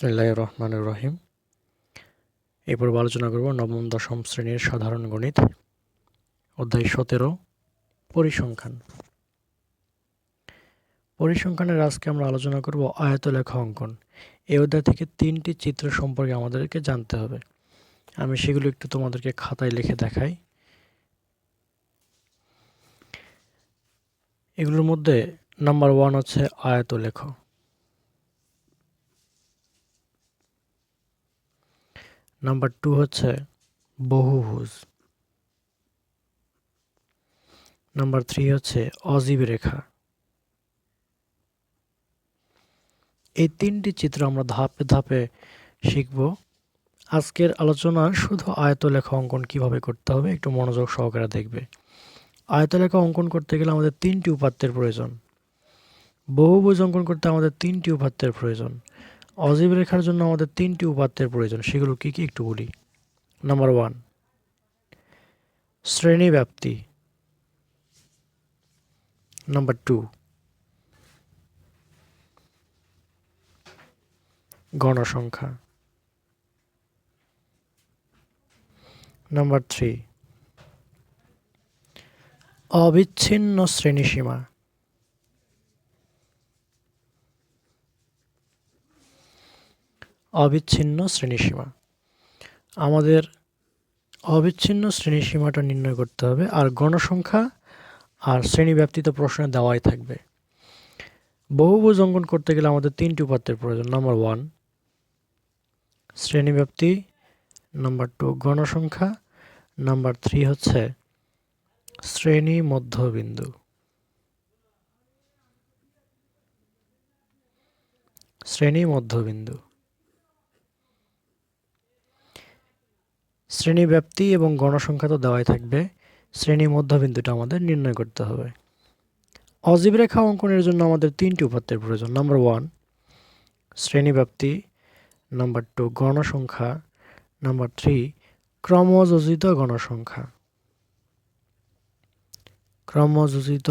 বিসমিল্লাহ রহমান রহিম এরপর আলোচনা করব নবম, দশম শ্রেণির সাধারণ গণিত, অধ্যায় সতেরো, পরিসংখ্যান। পরিসংখ্যানের আজকে আমরা আলোচনা করব আয়তলেখা অঙ্কন। এই অধ্যায় থেকে তিনটি চিত্র সম্পর্কে আমাদেরকে জানতে হবে। আমি সেগুলো একটু তোমাদেরকে খাতায় লিখে দেখাই। এগুলোর মধ্যে নাম্বার ওয়ান হচ্ছে আয়ত আয়তলেখ। নাম্বার টু হচ্ছে বহুভুজ নাম্বার থ্রি হচ্ছে অজীব রেখা। এই তিনটি চিত্র আমরা ধাপে ধাপে শিখব। আজকের আলোচনা শুধু আয়তলেখা অঙ্কন কীভাবে করতে হবে, একটু মনোযোগ সহকারে দেখবে। আয়তলেখা অঙ্কন করতে গেলে আমাদের তিনটি উপাত্তের প্রয়োজন। বহুভুজ অঙ্কন করতে আমাদের তিনটি উপাত্তের প্রয়োজন। অজীব রেখার জন্য আমাদের তিনটি উপাত্তের প্রয়োজন। সেগুলো কী কী একটু বলি? নাম্বার ওয়ান শ্রেণি ব্যাপ্তি। নাম্বার টু গণসংখ্যা। নাম্বার থ্রি অবিচ্ছিন্ন শ্রেণীসীমা। অবিচ্ছিন্ন শ্রেণীসীমা। আমাদের অবিচ্ছিন্ন শ্রেণীসীমাটা নির্ণয় করতে হবে, আর গণসংখ্যা আর শ্রেণীব্যাপ্তি তো প্রশ্নে দেওয়াই থাকবে। বহুভুজ অঙ্কন করতে গেলে আমাদের তিনটি উপাত্তের প্রয়োজন। নাম্বার ওয়ান শ্রেণীব্যাপ্তি নাম্বার টু, গণসংখ্যা। নাম্বার থ্রি হচ্ছে শ্রেণি মধ্যবিন্দু। শ্রেণি মধ্যবিন্দু। শ্রেণি ব্যাপ্তি এবং গণসংখ্যা তো দেওয়াই থাকবে। শ্রেণি মধ্যবিন্দুটা আমাদের নির্ণয় করতে হবে। অজীব রেখা অঙ্কনের জন্য আমাদের তিনটি উপাত্তের প্রয়োজন। নাম্বার ওয়ান শ্রেণি ব্যাপ্তি নাম্বার টু গণসংখ্যা। নাম্বার থ্রি ক্রমযোজিত গণসংখ্যা। ক্রমযোজিত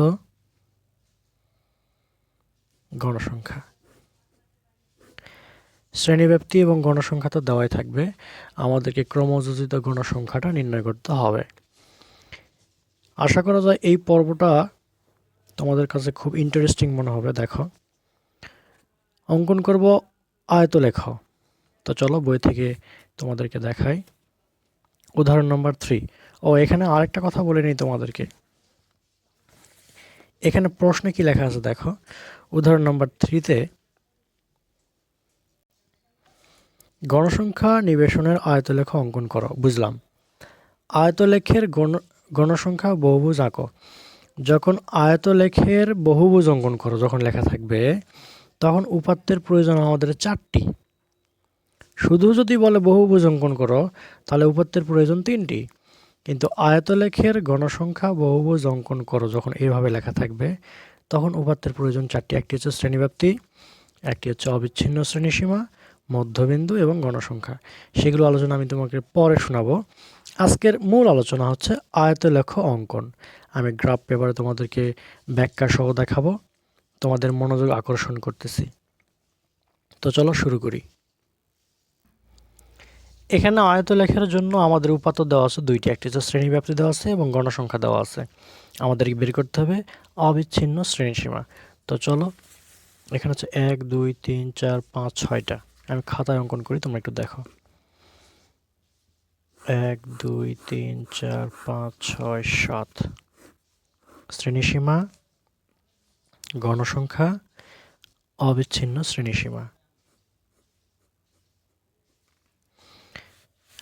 গণসংখ্যা। শ্রেণীব্যাপ্তি এবং গণসংখ্যা তো দেওয়াই থাকবে। আমাদেরকে ক্রমযোজিত গণসংখ্যাটা নির্ণয় করতে হবে। আশা করা যায় এই পর্বটা তোমাদের কাছে খুব ইন্টারেস্টিং মনে হবে, দেখো। অঙ্কন করব আয়তলেখ। তো চলো বই থেকে তোমাদেরকে দেখাই। উদাহরণ নম্বর থ্রি ও, এখানে আরেকটা কথা বলে নিই তোমাদেরকে। এখানে প্রশ্নে কি লেখা আছে দেখো? উদাহরণ নম্বর থ্রিতে গণসংখ্যা নিবেশনের আয়তলেখ অঙ্কন করো, বুঝলাম। আয়তলেখের গণ, গণসংখ্যা বহুভুজ আঁকো। যখন আয়তলেখের বহুভুজ অঙ্কন করো, যখন লেখা থাকবে, তখন উপাত্তের প্রয়োজন আমাদের চারটি। শুধু যদি বলে বহুভুজ অঙ্কন করো, তাহলে উপাত্তের প্রয়োজন তিনটি। কিন্তু আয়তলেখের গণসংখ্যা বহুভুজ অঙ্কন করো, যখন এইভাবে লেখা থাকবে, তখন উপাত্তের প্রয়োজন চারটি। একটি হচ্ছে শ্রেণীব্যাপ্তি, একটি হচ্ছে অবিচ্ছিন্ন শ্রেণীসীমা মধ্যবিন্দু এবং গণসংখ্যা। সেগুলো আলোচনা আমি তোমাকে পরে শোনাবো। আজকের মূল আলোচনা হচ্ছে আয়তলেখ অঙ্কন। আমি গ্রাফ পেপারে তোমাদেরকে ব্যাখ্যা সহ দেখাবো। তোমাদের মনোযোগ আকর্ষণ করতেছি। তো চলো শুরু করি। এখানে আয়ত লেখার জন্য আমাদের উপাত্ত দেওয়া আছে দুইটি। একটি হচ্ছে শ্রেণীব্যাপ্তি দেওয়া আছে এবং গণসংখ্যা দেওয়া আছে। আমাদেরকে বের করতে হবে অবিচ্ছিন্ন শ্রেণীসীমা। তো চলো, এখানে হচ্ছে এক, দুই, তিন, চার, পাঁচ, ছয়টা। আমি খাতায় অঙ্কন করি, তোমরা একটু দেখো। এক, দুই, তিন, চার, পাঁচ, ছয়, সাত। শ্রেণীসীমা, গণসংখ্যা, অবিচ্ছিন্ন শ্রেণীসীমা।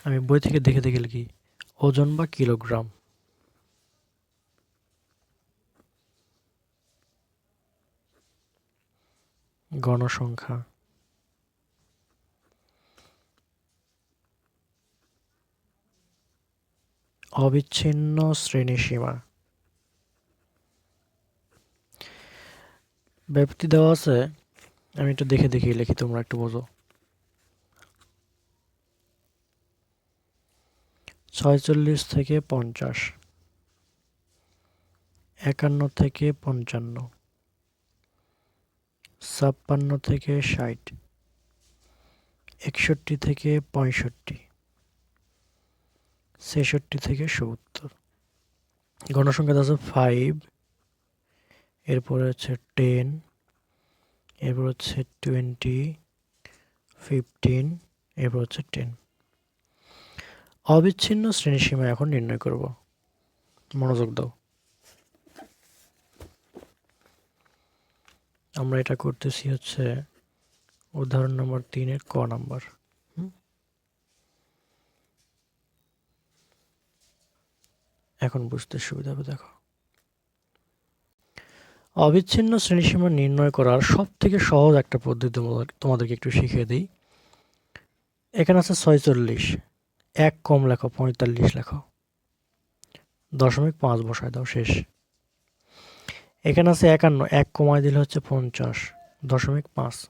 আমি বই থেকে দেখে দেখে লিখি, ওজন বা কিলোগ্রাম। গণসংখ্যা। অবিচ্ছিন্ন শ্রেণীসীমা ব্যাপ্তি দেওয়া আছে, আমি একটু দেখে দেখে, লিখি তোমরা একটু বোঝো। ছয়চল্লিশ থেকে পঞ্চাশ। একান্ন থেকে পঞ্চান্ন। ছাপ্পান্ন থেকে ষাট। একষট্টি থেকে পঁয়ষট্টি। ছেষট্টি থেকে সত্তর। গণসংখ্যা আছে ফাইভ এরপরে হচ্ছে টেন এরপর হচ্ছে টোয়েন্টি ফিফটিন এরপর হচ্ছে টেন অবিচ্ছিন্ন শ্রেণীসীমা এখন নির্ণয় করব। মনোযোগ দাও। আমরা এটা করতেছি হচ্ছে উদাহরণ নম্বর তিনের ক নাম্বার। এখন বুঝতে সুবিধা হবে, দেখো। অবিচ্ছিন্ন শ্রেণীসীমা নির্ণয় করার সব থেকে সহজ একটা পদ্ধতি তোমাদের- তোমাদেরকে একটু শিখিয়ে দিই। এখানে আছে ছয়চল্লিশ, এক কম লেখো, পঁয়তাল্লিশ লেখো। দশমিক পাঁচ বসায় দাও, শেষ। এখানে আছে একান্ন, এক কমায় দিলে হচ্ছে পঞ্চাশ, দশমিক পাঁচ।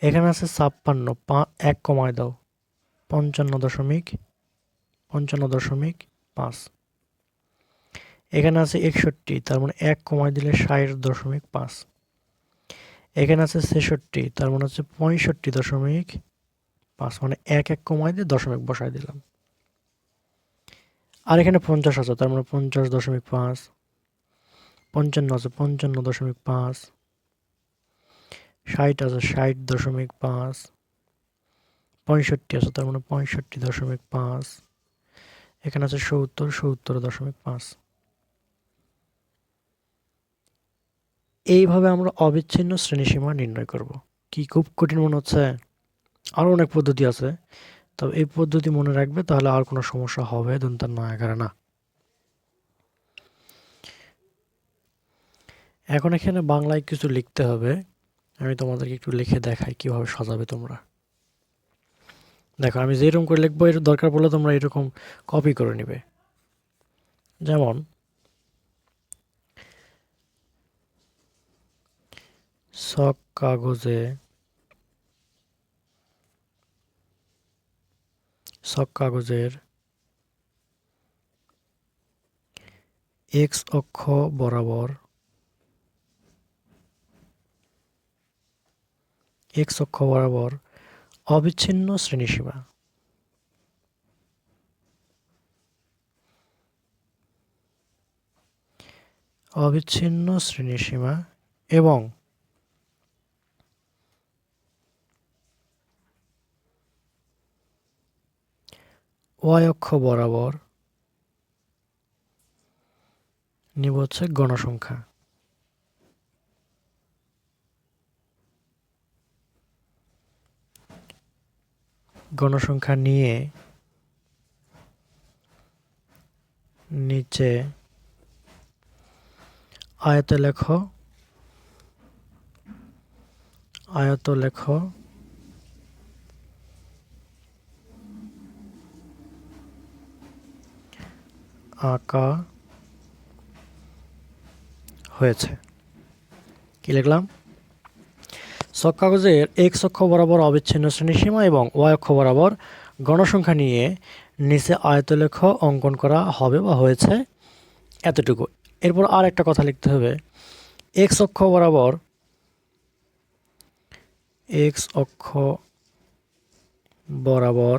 এখানে আছে ছাপ্পান্ন, পা, এক কমায় দাও, পঞ্চান্ন দশমিক পঞ্চান্ন দশমিক পাঁচ। এখানে আছে একষট্টি, তার মানে এক কমায় দিলে ষাট দশমিক পাঁচ। এখানে আছে ছেষট্টি, তার মানে হচ্ছে পঁয়ষট্টি দশমিক পাঁচ মানে এক এক কমায় দিয়ে দশমিক বসায় দিলাম। আর এখানে পঞ্চাশ আছে, তার মানে পঞ্চাশ দশমিক পাঁচ। পঞ্চান্ন আছে, পঞ্চান্ন দশমিক পাঁচ। ষাট আছে, ষাট দশমিক পাঁচ। পঁয়ষট্টি আছে, তার মানে পঁয়ষট্টি দশমিক পাঁচ। এখানে আছে সত্তর সত্তর দশমিক পাঁচ। এইভাবে আমরা অবিচ্ছিন্ন শ্রেণীসীমা নির্ণয় করব। কি খুব কঠিন মনে হচ্ছে? আরও অনেক পদ্ধতি আছে। তবে এই পদ্ধতি মনে রাখবে, তাহলে আর কোনো সমস্যা হবে দন্তার না এগারে না। এখন এখানে বাংলায় কিছু লিখতে হবে। আমি তোমাদেরকে একটু লিখে দেখাই কীভাবে সাজাবে তোমরা। দেখো, আমি যেরকম করে লিখব, এর দরকার পড়লে তোমরা এরকম কপি করে নেবে। যেমন, সব কাগজে, সব কাগজের এক্স অক্ষ বরাবর এক্স অক্ষ বরাবর অবিচ্ছিন্ন শ্রেণীসীমা। অবিচ্ছিন্ন শ্রেণীসীমা এবং ওয়াই অক্ষ বরাবর নিব হচ্ছে গণসংখ্যা। গণসংখ্যা নিয়ে নিচে আয়ত লেখ আয়ত লেখ আঁকা হয়েছে। কি লিখলাম? সব কাগজের এক্স অক্ষ বরাবর অবিচ্ছিন্ন শ্রেণীসীমা এবং ওয়াই অক্ষ বরাবর গণসংখ্যা নিয়ে নিচে আয়তলেখ অঙ্কন করা হবে বা হয়েছে এতটুকু। এরপর আর একটা কথা লিখতে হবে। এক্স অক্ষ বরাবর এক্স অক্ষ বরাবর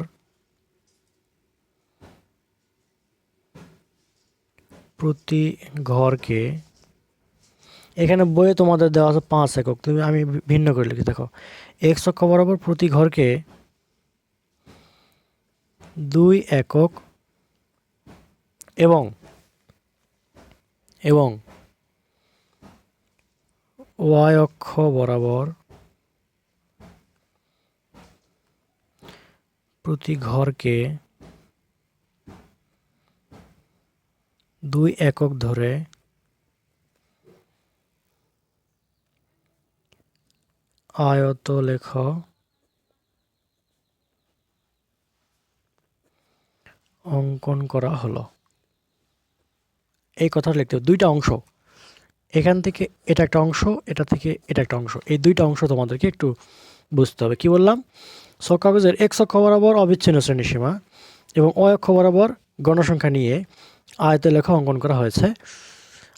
প্রতি ঘরকে এখানে বইয়ে তোমাদের দেওয়া আছে পাঁচ একক। তুমি আমি ভিন্ন করে লিখি, দেখো। এক্স অক্ষ বরাবর প্রতি ঘরকে দুই একক এবং এবং ওয়াই অক্ষ বরাবর প্রতি ঘরকে দুই একক ধরে আয়ত লেখ অঙ্কন করা হলো। এই কথা লিখতে হবে। দুইটা অংশ। এখান থেকে এটা একটা অংশ, এটা থেকে এটা একটা অংশ। এই দুইটা অংশ তোমাদেরকে একটু বুঝতে হবে। কি বললাম? সব কাগজের এক্স অক্ষ বরাবর অবিচ্ছিন্ন শ্রেণীসীমা এবং অ অক্ষ বরাবর গণসংখ্যা নিয়ে আয়তে লেখা অঙ্কন করা হয়েছে।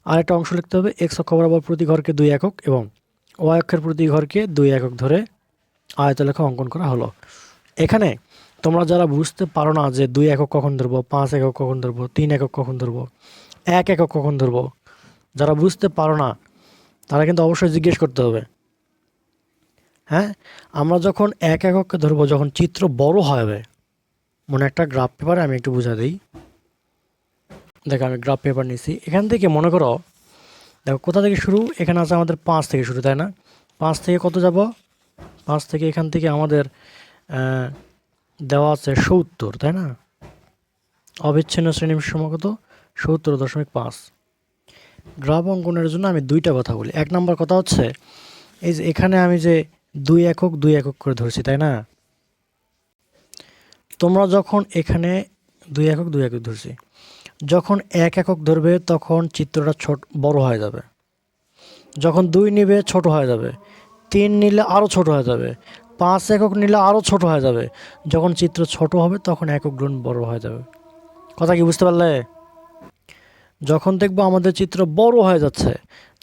আরেকটা অংশ লিখতে হবে। এক্স অক্ষ বরাবর প্রতি ঘরকে দুই একক এবং ওয়াই অক্ষের প্রতি ঘরকে দুই একক ধরে আয়তলেখা অঙ্কন করা হলো। এখানে তোমরা যারা বুঝতে পারো না যে দুই একক কখন ধরবো, পাঁচ একক কখন ধরবো, তিন একক কখন ধরবো, এক একক কখন ধরবো, যারা বুঝতে পারো না, তারা কিন্তু অবশ্যই জিজ্ঞেস করতে হবে। হ্যাঁ? আমরা যখন এক এককে ধরবো, যখন চিত্র বড় হবে, মনে একটা গ্রাফ পেপারে আমি একটু বুঝা দিই। দেখো, আমি গ্রাফ পেপার নিছি। এখান থেকে মনে করো দেখো, কোথা থেকে শুরু? এখানে আছে আমাদের পাঁচ থেকে শুরু, তাই না? পাঁচ থেকে কত যাব? পাঁচ থেকে এখান থেকে আমাদের দেওয়া আছে সত্তর, তাই না? অবিচ্ছিন্ন শ্রেণি সময় কত? সত্তর দশমিক পাঁচ। গ্রাফ অঙ্কনের জন্য আমি দুইটা কথা বলি। এক নম্বর কথা হচ্ছে, এই যে এখানে আমি যে দুই একক দুই একক করে ধরছি, তাই না? তোমরা যখন এখানে দুই একক দুই একক ধরছি যখন এক একক ধরবে, তখন চিত্রটা ছোট, বড় হয়ে যাবে। যখন দুই নিবে, ছোট হয়ে যাবে। তিন নিলে আরও ছোট হয়ে যাবে। পাঁচ একক নিলে আরও ছোট হয়ে যাবে। যখন চিত্র ছোট হবে, তখন একক গুণ বড় হয়ে যাবে। কথা কি বুঝতে পারলে? যখন দেখব আমাদের চিত্র বড় হয়ে যাচ্ছে,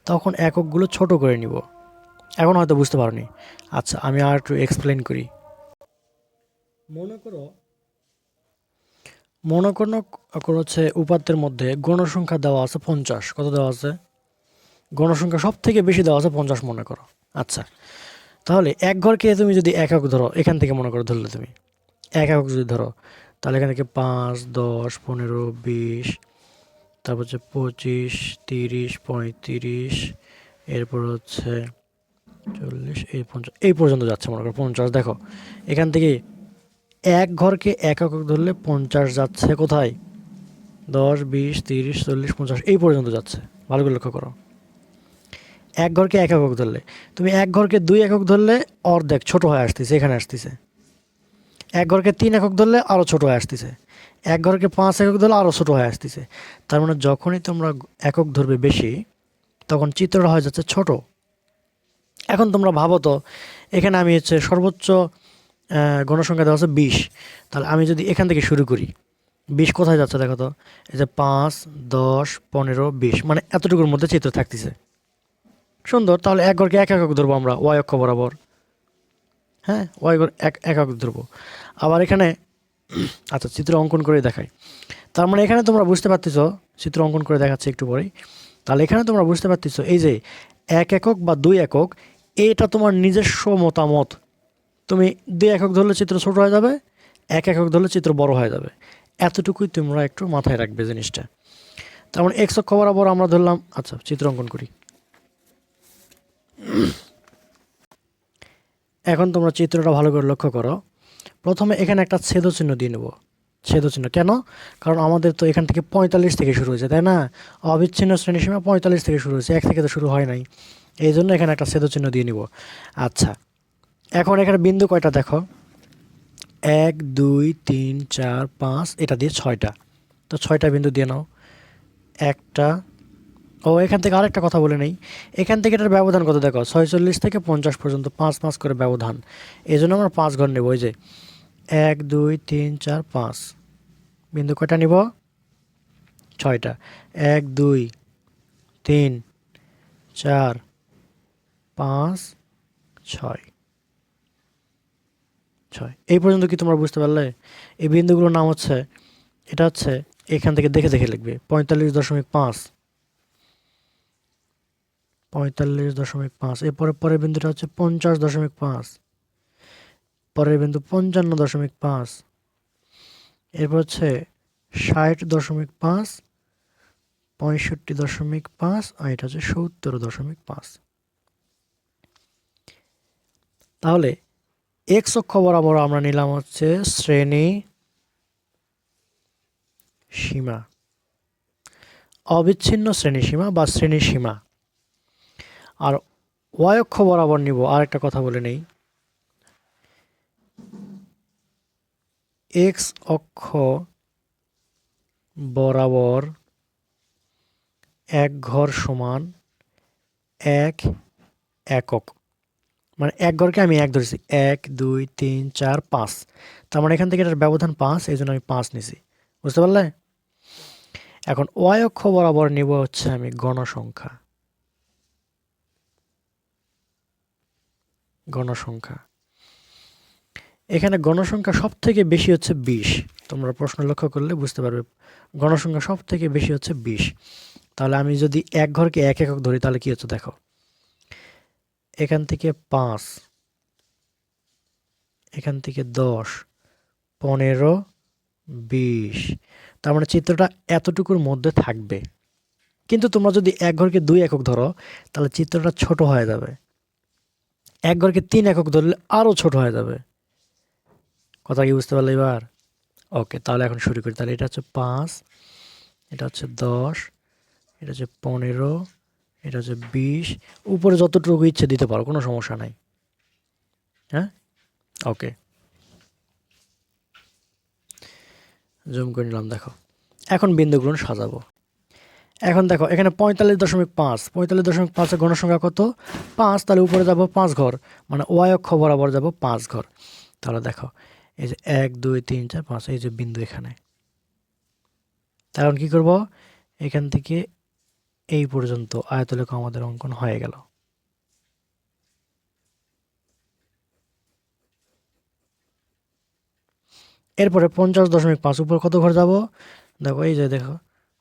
তখন এককগুলো ছোট করে নিব। এখন হয়তো বুঝতে পারোনি। আচ্ছা আমি আর একটু এক্সপ্লেন করি। মনে করো মনে করো হচ্ছে উপাত্তের মধ্যে গণসংখ্যা দেওয়া আছে পঞ্চাশ। কত দেওয়া আছে? গণসংখ্যা সব থেকে বেশি দেওয়া আছে পঞ্চাশ মনে করো। আচ্ছা তাহলে এক ঘরকে তুমি যদি এক একক ধরো, এখান থেকে মনে করো ধরলে তুমি। এক একক যদি ধরো, তাহলে এখান থেকে পাঁচ, দশ, পনেরো, বিশ, তারপর হচ্ছে পঁচিশ, তিরিশ, পঁয়ত্রিশ, এরপর হচ্ছে চল্লিশ, এই পঞ্চাশ এই পর্যন্ত যাচ্ছে মনে করো, পঞ্চাশ। দেখো, এখান থেকে এক ঘরকে এক একক ধরলে পঞ্চাশ যাচ্ছে কোথায়? দশ, বিশ, তিরিশ, চল্লিশ, পঞ্চাশ, এই পর্যন্ত যাচ্ছে। ভালো করে লক্ষ্য করো। এক ঘরকে এক একক ধরলে। তুমি এক ঘরকে দুই একক ধরলে অর্ধেক, ছোট হয়ে আসতেছে, এখানে আসতেছে। এক ঘরকে তিন একক ধরলে আরও ছোট হয়ে আসতেছে। এক ঘরকে পাঁচ একক ধরলে আরও ছোট হয়ে আসতেছে। তার মানে যখনই তোমরা একক ধরবে বেশি, তখন চিত্রটা হয়ে যাচ্ছে ছোট। এখন তোমরা ভাবো তো, এখানে আমি হচ্ছে সর্বোচ্চ গণসংখ্যা দেওয়া আছে বিশ। তাহলে আমি যদি এখান থেকে শুরু করি, বিশ কোথায় যাচ্ছে দেখো তো? এই যে পাঁচ, দশ, পনেরো, বিশ মানে এতটুকুর মধ্যে চিত্র থাকতেছে। সুন্দর, তাহলে এক ঘরকে এক একক ধরবো আমরা, ওয়াই অক্ষ বরাবর। হ্যাঁ ওয়াই ঘর এক একক ধরবো। আবার এখানে আচ্ছা চিত্র অঙ্কন করে দেখাই। তার মানে এখানে তোমরা বুঝতে পারতেছো, চিত্র অঙ্কন করে দেখাচ্ছি একটু পরেই। তাহলে এখানে তোমরা বুঝতে পারতেছো, এই যে এক একক বা দুই একক, এটা তোমার নিজস্ব মতামত। তুমি দুই একক ধরলে চিত্র ছোট হয়ে যাবে, এক একক ধরলে চিত্র বড় হয়ে যাবে। এতটুকুই তোমরা একটু মাথায় রাখবে জিনিসটা। তার মানে এক্স অক্ষ বরাবর আমরা ধরলাম আচ্ছা চিত্র অঙ্কন করি। এখন তোমরা চিত্রটা ভালো করে লক্ষ্য করো। প্রথমে এখানে একটা ছেদ চিহ্ন দিয়ে নেব। ছেদ চিহ্ন কেন? কারণ আমাদের তো এখান থেকে পঁয়তাল্লিশ থেকে শুরু হয়েছে, তাই না? অবিচ্ছিন্ন শ্রেণীসীমা পঁয়তাল্লিশ থেকে শুরু হয়েছে, এক থেকে তো শুরু হয় নাই। এই জন্য এখানে একটা ছেদ চিহ্ন দিয়ে নিব। আচ্ছা এখন এখানে বিন্দু কয়টা দেখো? এক, দুই, তিন, চার, পাঁচ, এটা দিয়ে ছয়টা। তো ছয়টা বিন্দু দিয়ে নাও। একটা, ও, এখান থেকে আরেকটা কথা বলে নেই। এখান থেকে এটার ব্যবধান কত দেখো? ছয়চল্লিশ থেকে পঞ্চাশ পর্যন্ত পাঁচ পাঁচ করে ব্যবধান। এই জন্য আমরা পাঁচ ঘর নেব, ওই যে। এক, দুই, তিন, চার, পাঁচ। বিন্দু কয়টা নিব? ছয়টা। এক, দুই, তিন, চার, পাঁচ, ছয়। ছয় এই পর্যন্ত কি তোমরা বুঝতে পারলে? এই বিন্দুগুলোর নাম হচ্ছে, এটা হচ্ছে, এখান থেকে দেখে দেখে লিখবে, পঁয়তাল্লিশ দশমিক পাঁচ। পঁয়তাল্লিশ দশমিক পাঁচ। এরপরে পরের বিন্দুটা হচ্ছে পঞ্চাশ দশমিক পাঁচ। পরের বিন্দু পঞ্চান্ন দশমিক পাঁচ। এরপর হচ্ছে ষাট দশমিক পাঁচ, পঁয়ষট্টি দশমিক পাঁচ আর এটা হচ্ছে সত্তর দশমিক পাঁচ। তাহলে এক্স অক্ষ বরাবর আমরা নিলাম হচ্ছে শ্রেণি সীমা। অবিচ্ছিন্ন শ্রেণি সীমা বা শ্রেণি সীমা। আর ওয়াই অক্ষ বরাবর নিব আর একটা কথা বলে নেই। এক্স অক্ষ বরাবর এক ঘর সমান এক একক। মানে এক ঘরকে আমি এক ধরেছি। এক, দুই, তিন, চার, পাঁচ। তার মানে এখান থেকে এটার ব্যবধান পাঁচ, এই জন্য আমি পাঁচ নিছি। বুঝতে পারলে? এখন ওয়াই অক্ষ বরাবর নিব হচ্ছে আমি গণসংখ্যা। গণসংখ্যা। এখানে গণসংখ্যা সব থেকে বেশি হচ্ছে বিশ। তোমরা প্রশ্ন লক্ষ্য করলে বুঝতে পারবে। গণসংখ্যা সব থেকে বেশি হচ্ছে বিশ। তাহলে আমি যদি এক ঘরকে এক একক ধরি, তাহলে কি হচ্ছে দেখো? এখান থেকে পাঁচ, এখান থেকে দশ, পনেরো, বিশ। তার মানে চিত্রটা এতটুকুর মধ্যে থাকবে। কিন্তু তোমরা যদি এক ঘরকে দুই একক ধরো, তাহলে চিত্রটা ছোট হয়ে যাবে। এক ঘরকে তিন একক ধরলে আরও ছোট হয়ে যাবে। কথা কি বুঝতে পারলে এবার? ওকে, তাহলে এখন শুরু করি। তাহলে এটা হচ্ছে পাঁচ, এটা হচ্ছে দশ, এটা হচ্ছে পনেরো এটা হচ্ছে বিশ উপরে যতটুকু ইচ্ছে দিতে পারো, কোনো সমস্যা নাই। হ্যাঁ? ওকে। জুম করে নিলাম, দেখো। এখন বিন্দুগুলো সাজাবো। এখন দেখো, এখানে পঁয়তাল্লিশ দশমিক পাঁচ। পঁয়তাল্লিশ দশমিক পাঁচের গণসংখ্যা কত? পাঁচ, তাহলে উপরে যাব পাঁচ ঘর। মানে ওয়াই অক্ষ বরাবর যাব পাঁচ ঘর। তাহলে দেখো, এই যে এক, দুই, তিন, চার, পাঁচ, এই যে বিন্দু এখানে। এখন কি করব? এখান থেকে এই পর্যন্ত আয়তলেখ আমাদের অঙ্কন হয়ে গেল। এরপরে পঞ্চাশ দশমিক পাঁচ উপর কত ঘর যাব? দেখো, এই যে দেখো,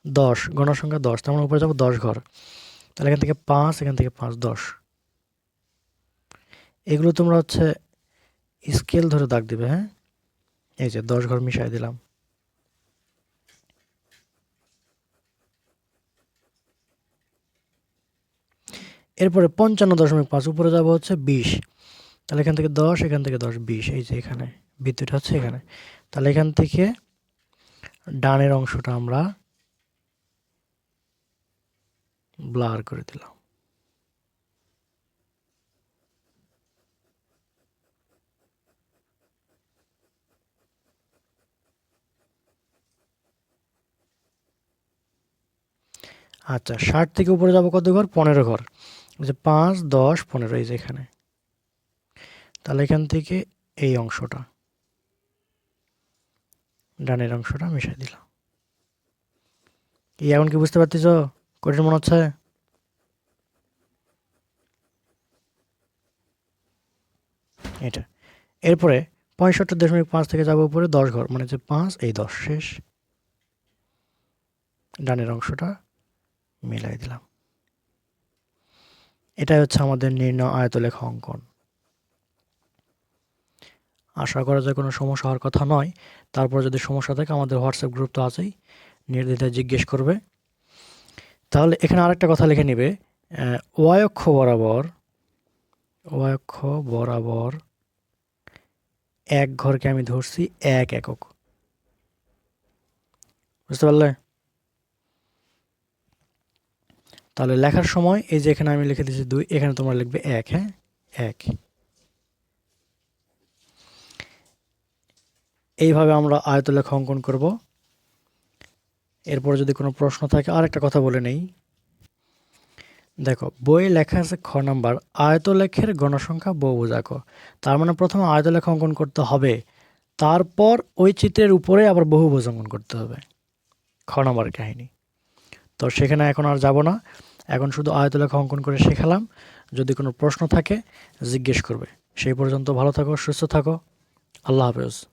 দশ, গণসংখ্যা দশ, তার মানে উপরে যাব দশ ঘর। তাহলে এখান থেকে পাঁচ, এখান থেকে পাঁচ, দশ। এগুলো তোমরা হচ্ছে স্কেল ধরে দাগ দিবে হ্যাঁ? এই যে দশ ঘর মিশাই দিলাম। এরপরে পঞ্চান্ন দশমিক পাঁচ, উপরে যাব হচ্ছে বিশ। তাহলে এখান থেকে দশ, এখান থেকে দশ, বিশ, এই যে এখানে, বিদ্যুৎ হচ্ছে এখানে। তাহলে এখান থেকে ডানের অংশটা আমরা ব্লার করে দিলাম। আচ্ছা ষাট থেকে উপরে যাব কত ঘর? পনেরো ঘর। যে পাঁচ, দশ, পনেরো, এই যে এখানে। তাহলে এখান থেকে এই অংশটা, ডানের অংশটা মিশাই দিলাম। কি এখন কি বুঝতে পারতেছ? কঠিন মনে হচ্ছে? এটা। এরপরে পঁয়ষট্টি দশমিক পাঁচ থেকে যাব উপরে দশ ঘর মানে যে পাঁচ, এই দশ, শেষ। ডানের অংশটা মিলাই দিলাম। এটাই হচ্ছে আমাদের নির্ণয় আয়তলেখা অঙ্কন। আশা করা যায় কোনো সমস্যা হওয়ার কথা নয়। তারপর যদি সমস্যা থাকে আমাদের হোয়াটসঅ্যাপ গ্রুপ তো আছেই, নির্দ্বিধায় জিজ্ঞেস করবে। তাহলে এখানে আরেকটা কথা লিখে নেবে। ওয়ায়ক্ষ বরাবর ওয়ায়ক্ষ বরাবর এক ঘরকে আমি ধরছি এক একক। বুঝতে পারলে? তাহলে লেখার সময়, এই যে এখানে আমি লিখে দিচ্ছি দুই, এখানে তোমরা লিখবে এক হ্যাঁ? এক। এইভাবে আমরা আয়ত আয়তলেখা অঙ্কন করব। এরপর যদি কোনো প্রশ্ন থাকে আর একটা কথা বলে নেই। দেখো, বইয়ে লেখা আছে খ নাম্বার, আয়তলেখের গণসংখ্যা বহুভুজ আঁকো তার মানে প্রথমে আয়তলেখা অঙ্কন করতে হবে, তারপর ওই চিত্রের উপরে আবার বহু বহুভুজ অঙ্কন করতে হবে। খ নাম্বার কাহিনী। তো সেখানে এখন আর যাব না। এখন শুধু আয়তলেখা অঙ্কন করে শেখালাম। যদি কোনো প্রশ্ন থাকে, জিজ্ঞেস করবে। সেই পর্যন্ত ভালো থাকো, সুস্থ থাকো। আল্লাহ হাফেজ।